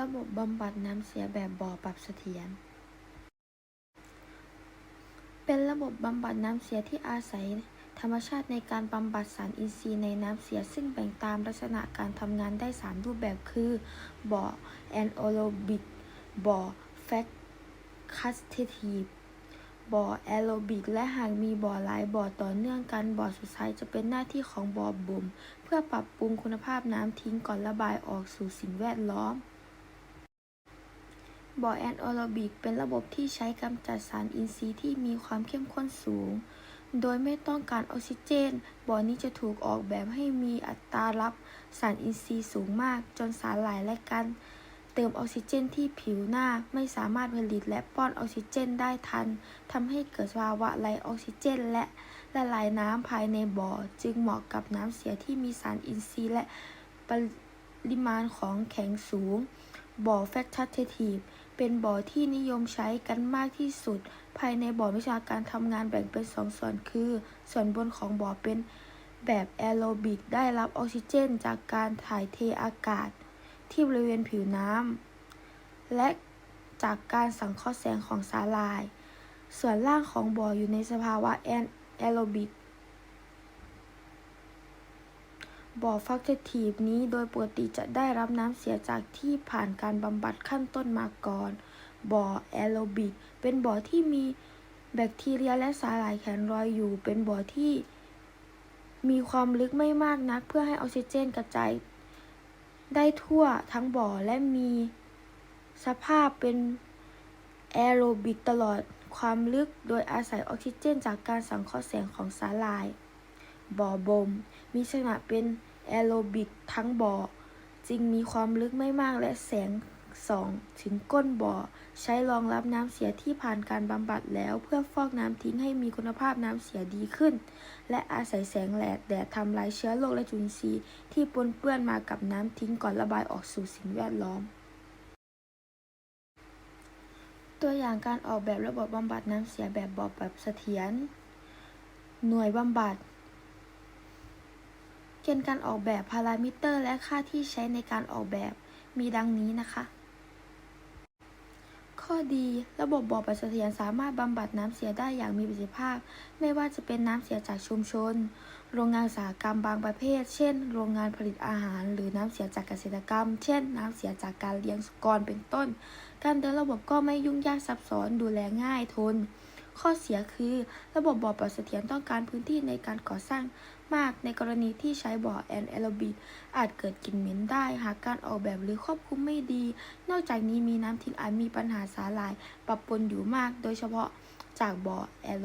ระบบบำบัดน้ำเสียแบบบ่อปรับเสถียร เป็นระบบบำบัดน้ำเสียที่อาศัยธรรมชาติในการบำบัดสารอินทรีย์ในน้ำเสียซึ่งแบ่งตามลักษณะการทำงานได้ 3 รูปแบบคือ บ่อแอนโอโรบิก บ่อแฟกคัสเททีฟบ่อแอโรบิก และหากมีบ่อหลายบ่อต่อเนื่องกันบ่อสุดท้ายจะเป็นหน้าที่ของบ่อบ่ม เพื่อปรับปรุงคุณภาพน้ำทิ้งก่อนระบายออกสู่สิ่งแวดล้อม บ่อแอนโอโรบิกเป็นระบบที่ใช้กำจัดสารอินทรีย์ที่มีความเข้มข้นสูง โดยไม่ต้องการออกซิเจน บ่อนี้จะถูกออกแบบให้มีอัตรารับสารอินทรีย์สูงมาก จนสารหลายและกันเติมออกซิเจนที่ผิวหน้าไม่สามารถผลิตและป้อนออกซิเจนได้ทันทำให้เกิดภาวะไร้ออกซิเจน และละลายน้ำภายในบ่อ จึงเหมาะกับน้ำเสียที่มีสารอินทรีย์และปริมาณของแข็งสูง บ่อแฟกชัตเททีฟ เป็นบ่อที่นิยมใช้กันมากที่สุด ภายในบ่อวิชาการทำงานแบ่งเป็นสองส่วนคือ ส่วนบนของบ่อเป็นแบบแอโรบิกได้รับออกซิเจน จากการถ่ายเทอากาศ ที่บริเวณผิวน้ำและจากการสังเคราะห์แสงของสาลาย ส่วนล่างของบ่ออยู่ในสภาวะแอโรบิก บ่อฟักเททีฟนี้โดยปกติจะได้รับน้ำเสียจากที่ผ่านการบำบัดขั้นต้นมาก่อน บ่อแอโรบิกเป็นบ่อที่มีแบคทีเรียและสาหร่ายแขนลอยอยู่ เป็นบ่อที่มีความลึกไม่มากนัก เพื่อให้ออกซิเจนกระจายได้ทั่วทั้งบ่อและมีสภาพเป็นแอโรบิกตลอดความลึกโดยอาศัยออกซิเจนจากการสังเคราะห์แสงของสาหร่าย บ่อบ่มมีลักษณะเป็น แอโรบิกทั้งบ่อจึงมีความลึกไม่มากและแสงส่องถึงก้นบ่อ ใช้รองรับน้ำเสียที่ผ่านการบำบัดแล้วเพื่อฟอกน้ำทิ้งให้มีคุณภาพน้ำเสียดีขึ้น และอาศัยแสงแดดแดดทำลายเชื้อโรคและจุลินทรีย์ที่ปนเปื้อนมากับน้ำทิ้งก่อนระบายออกสู่สิ่งแวดล้อม ตัวอย่างการออกแบบระบบบำบัดน้ำเสียแบบบ่อปรับเสถียรหน่วยบำบัด เกณฑ์การออกแบบพารามิเตอร์ และค่าที่ใช้ในการออกแบบมีดังนี้นะคะ ข้อดีระบบบ่อปรับเสถียรสามารถบำบัดน้ำเสียได้อย่างมีประสิทธิภาพ ไม่ว่าจะเป็นน้ำเสียจากชุมชน โรงงานอุตสาหกรรมบางประเภท เช่น โรงงานผลิตอาหาร หรือน้ำเสียจากเกษตรกรรม เช่น น้ำเสียจากการเลี้ยงสุกรเป็นต้น การเดินระบบก็ไม่ยุ่งยากซับซ้อนดูแลง่ายทน ข้อเสียคือ ระบบบ่อปรับเสถียรต้องการพื้นที่ในการก่อสร้างมากในกรณีที่ใช้บ่อแอนแอโรบิกอาจเกิดกลิ่นเหม็นได้ หากการออกแบบหรือควบคุมไม่ดี นอกจากนี้มีน้ำทิ้งอาจมีปัญหาสาหร่ายปะปนอยู่มาก โดยเฉพาะจากบ่อแอโร